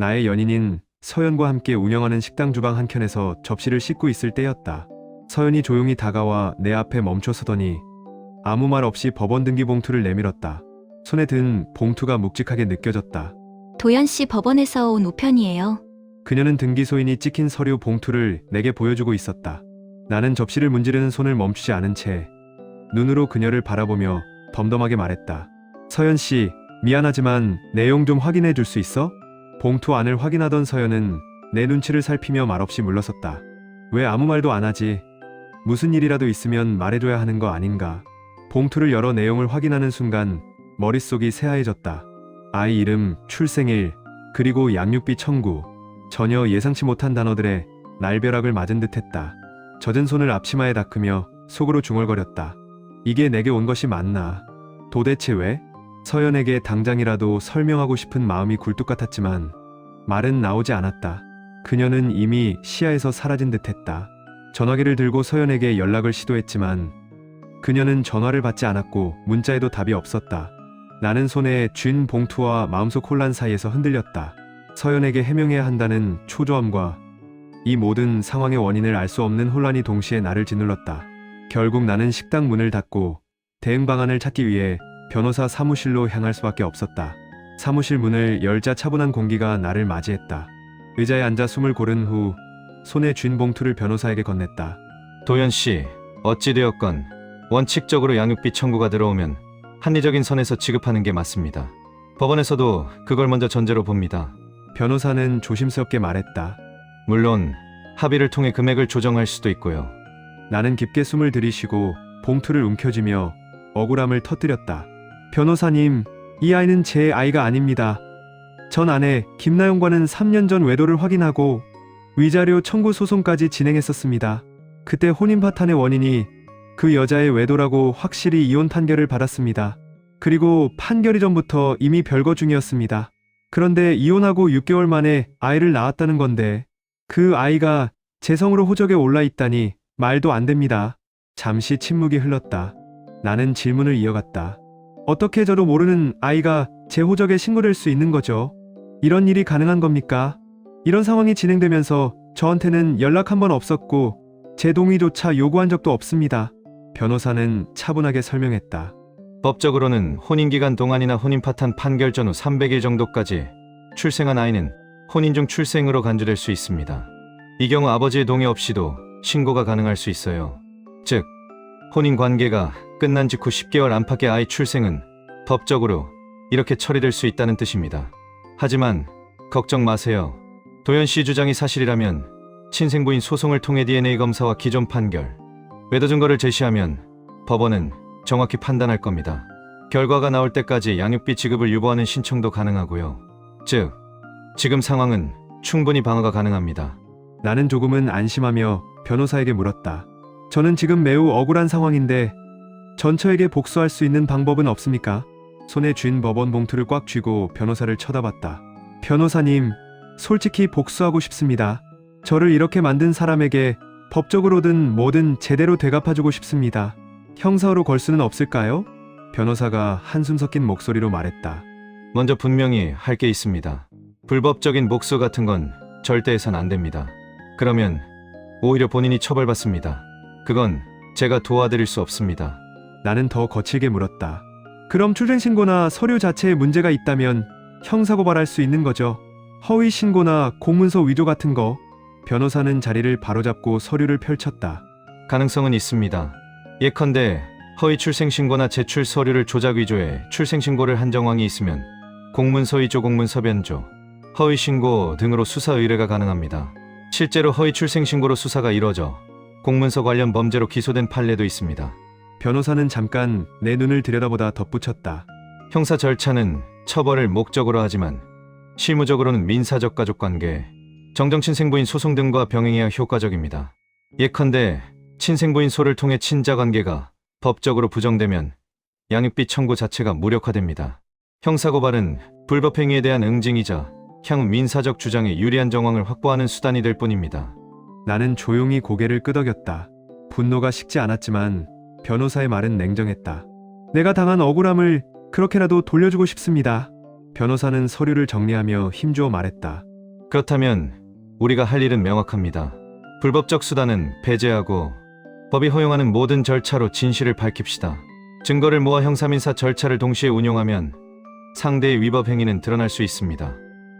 나의 연인인 서연과 함께 운영하는 식당 주방 한켠에서 접시를 씻고 있을 때였다. 서연이 조용히 다가와 내 앞에 멈춰 서더니 아무 말 없이 법원 등기 봉투를 내밀었다. 손에 든 봉투가 묵직하게 느껴졌다. 도연 씨 법원에서 온 우편이에요. 그녀는 등기소인이 찍힌 서류 봉투를 내게 보여주고 있었다. 나는 접시를 문지르는 손을 멈추지 않은 채 눈으로 그녀를 바라보며 덤덤하게 말했다. 서연 씨, 미안하지만 내용 좀 확인해 줄 수 있어? 봉투 안을 확인하던 서연은 내 눈치를 살피며 말없이 물러섰다. 왜 아무 말도 안 하지? 무슨 일이라도 있으면 말해줘야 하는 거 아닌가? 봉투를 열어 내용을 확인하는 순간 머릿속이 새하얘졌다. 아이 이름, 출생일, 그리고 양육비 청구. 전혀 예상치 못한 단어들에 날벼락을 맞은 듯했다. 젖은 손을 앞치마에 닦으며 속으로 중얼거렸다. 이게 내게 온 것이 맞나? 도대체 왜? 서연에게 당장이라도 설명하고 싶은 마음이 굴뚝 같았지만 말은 나오지 않았다. 그녀는 이미 시야에서 사라진 듯했다. 전화기를 들고 서연에게 연락을 시도했지만 그녀는 전화를 받지 않았고 문자에도 답이 없었다. 나는 손에 쥔 봉투와 마음속 혼란 사이에서 흔들렸다. 서연에게 해명해야 한다는 초조함과 이 모든 상황의 원인을 알 수 없는 혼란이 동시에 나를 짓눌렀다. 결국 나는 식당 문을 닫고 대응 방안을 찾기 위해 변호사 사무실로 향할 수밖에 없었다. 사무실 문을 열자 차분한 공기가 나를 맞이했다. 의자에 앉아 숨을 고른 후 손에 쥔 봉투를 변호사에게 건넸다. 도현 씨, 어찌되었건 원칙적으로 양육비 청구가 들어오면 합리적인 선에서 지급하는 게 맞습니다. 법원에서도 그걸 먼저 전제로 봅니다. 변호사는 조심스럽게 말했다. 물론 합의를 통해 금액을 조정할 수도 있고요. 나는 깊게 숨을 들이쉬고 봉투를 움켜쥐며 억울함을 터뜨렸다. 변호사님, 이 아이는 제 아이가 아닙니다. 전 아내 김나영과는 3년 전 외도를 확인하고 위자료 청구 소송까지 진행했었습니다. 그때 혼인 파탄의 원인이 그 여자의 외도라고 확실히 이혼 판결을 받았습니다. 그리고 판결이 전부터 이미 별거 중이었습니다. 그런데 이혼하고 6개월 만에 아이를 낳았다는 건데 그 아이가 제 성으로 호적에 올라 있다니 말도 안 됩니다. 잠시 침묵이 흘렀다. 나는 질문을 이어갔다. 어떻게 저도 모르는 아이가 제 호적에 신고될 수 있는 거죠? 이런 일이 가능한 겁니까? 이런 상황이 진행되면서 저한테는 연락 한 번 없었고 제 동의조차 요구한 적도 없습니다. 변호사는 차분하게 설명했다. 법적으로는 혼인기간 동안이나 혼인 파탄 판결 전후 300일 정도까지 출생한 아이는 혼인 중 출생으로 간주될 수 있습니다. 이 경우 아버지의 동의 없이도 신고가 가능할 수 있어요. 즉, 혼인 관계가 끝난 직후 10개월 안팎의 아이 출생은 법적으로 이렇게 처리될 수 있다는 뜻입니다. 하지만 걱정 마세요. 도현 씨 주장이 사실이라면 친생부인 소송을 통해 DNA 검사와 기존 판결, 외도 증거를 제시하면 법원은 정확히 판단할 겁니다. 결과가 나올 때까지 양육비 지급을 유보하는 신청도 가능하고요. 즉, 지금 상황은 충분히 방어가 가능합니다. 나는 조금은 안심하며 변호사에게 물었다. 저는 지금 매우 억울한 상황인데 전처에게 복수할 수 있는 방법은 없습니까? 손에 쥔 법원 봉투를 꽉 쥐고 변호사를 쳐다봤다. 변호사님, 솔직히 복수하고 싶습니다. 저를 이렇게 만든 사람에게 법적으로든 뭐든 제대로 되갚아주고 싶습니다. 형사로 걸 수는 없을까요? 변호사가 한숨 섞인 목소리로 말했다. 먼저 분명히 할 게 있습니다. 불법적인 목수 같은 건 절대 해선 안 됩니다. 그러면 오히려 본인이 처벌받습니다. 그건 제가 도와드릴 수 없습니다. 나는 더 거칠게 물었다. 그럼 출생신고나 서류 자체에 문제가 있다면 형사고발할 수 있는 거죠. 허위 신고나 공문서 위조 같은 거. 변호사는 자리를 바로잡고 서류를 펼쳤다. 가능성은 있습니다. 예컨대 허위 출생신고나 제출 서류를 조작 위조해 출생신고를 한 정황이 있으면 공문서 위조 공문서 변조, 허위 신고 등으로 수사 의뢰가 가능합니다. 실제로 허위 출생신고로 수사가 이뤄져 공문서 관련 범죄로 기소된 판례도 있습니다. 변호사는 잠깐 내 눈을 들여다보다 덧붙였다. 형사 절차는 처벌을 목적으로 하지만 실무적으로는 민사적 가족관계, 정정 친 생부인 소송 등과 병행해야 효과적입니다. 예컨대 친생부인 소를 통해 친자 관계가 법적으로 부정되면 양육비 청구 자체가 무력화됩니다. 형사고발은 불법 행위에 대한 응징이자 향후 민사적 주장에 유리한 정황을 확보하는 수단이 될 뿐입니다. 나는 조용히 고개를 끄덕였다. 분노가 식지 않았지만 변호사의 말은 냉정했다. 내가 당한 억울함을 그렇게라도 돌려주고 싶습니다. 변호사는 서류를 정리하며 힘주어 말했다. 그렇다면 우리가 할 일은 명확합니다. 불법적 수단은 배제하고 법이 허용하는 모든 절차로 진실을 밝힙시다. 증거를 모아 형사민사 절차를 동시에 운용하면 상대의 위법 행위는 드러날 수 있습니다.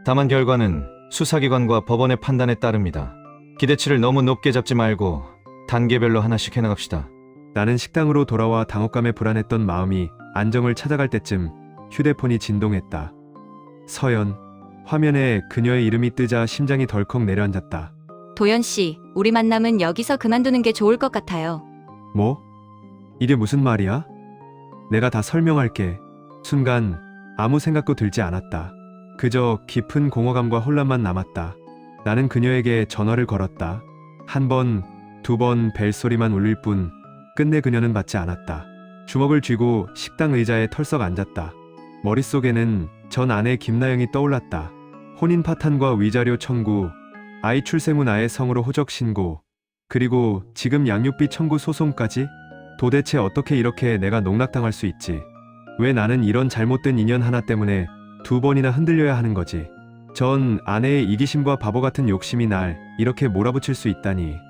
다만 결과는 수사기관과 법원의 판단에 따릅니다. 기대치를 너무 높게 잡지 말고 단계별로 하나씩 해나갑시다. 나는 식당으로 돌아와 당혹감에 불안했던 마음이 안정을 찾아갈 때쯤 휴대폰이 진동했다. 서연. 화면에 그녀의 이름이 뜨자 심장이 덜컥 내려앉았다. 도연 씨, 우리 만남은 여기서 그만두는 게 좋을 것 같아요. 뭐? 이게 무슨 말이야? 내가 다 설명할게. 순간 아무 생각도 들지 않았다. 그저 깊은 공허감과 혼란만 남았다. 나는 그녀에게 전화를 걸었다. 한 번, 두 번 벨소리만 울릴 뿐 끝내 그녀는 받지 않았다. 주먹을 쥐고 식당 의자에 털썩 앉았다. 머릿속에는 전 아내 김나영이 떠올랐다. 혼인 파탄과 위자료 청구, 아이 출생 후 나의 성으로 호적 신고, 그리고 지금 양육비 청구 소송까지? 도대체 어떻게 이렇게 내가 농락당할 수 있지? 왜 나는 이런 잘못된 인연 하나 때문에 두 번이나 흔들려야 하는 거지? 전 아내의 이기심과 바보 같은 욕심이 날 이렇게 몰아붙일 수 있다니.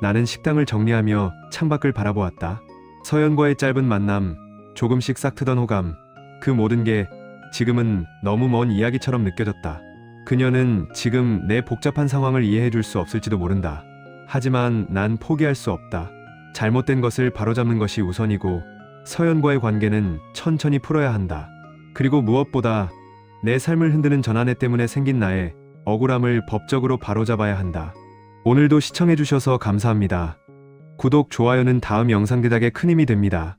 나는 식당을 정리하며 창밖을 바라보았다. 서연과의 짧은 만남, 조금씩 싹트던 호감, 그 모든 게 지금은 너무 먼 이야기처럼 느껴졌다. 그녀는 지금 내 복잡한 상황을 이해해 줄 수 없을지도 모른다. 하지만 난 포기할 수 없다. 잘못된 것을 바로잡는 것이 우선이고 서연과의 관계는 천천히 풀어야 한다. 그리고 무엇보다 내 삶을 흔드는 전아내 때문에 생긴 나의 억울함을 법적으로 바로잡아야 한다. 오늘도 시청해주셔서 감사합니다. 구독, 좋아요는 다음 영상 제작에 큰 힘이 됩니다.